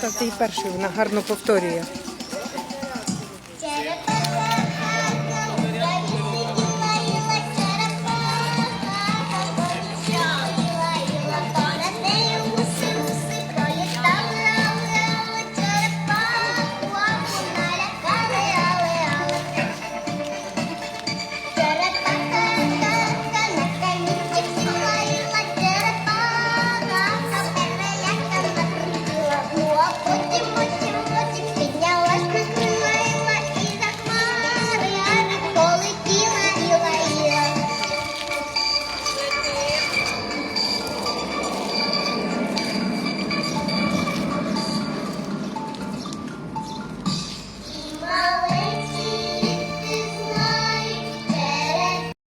Так ти й перший, будеш танцювати. Вона гарно повторює.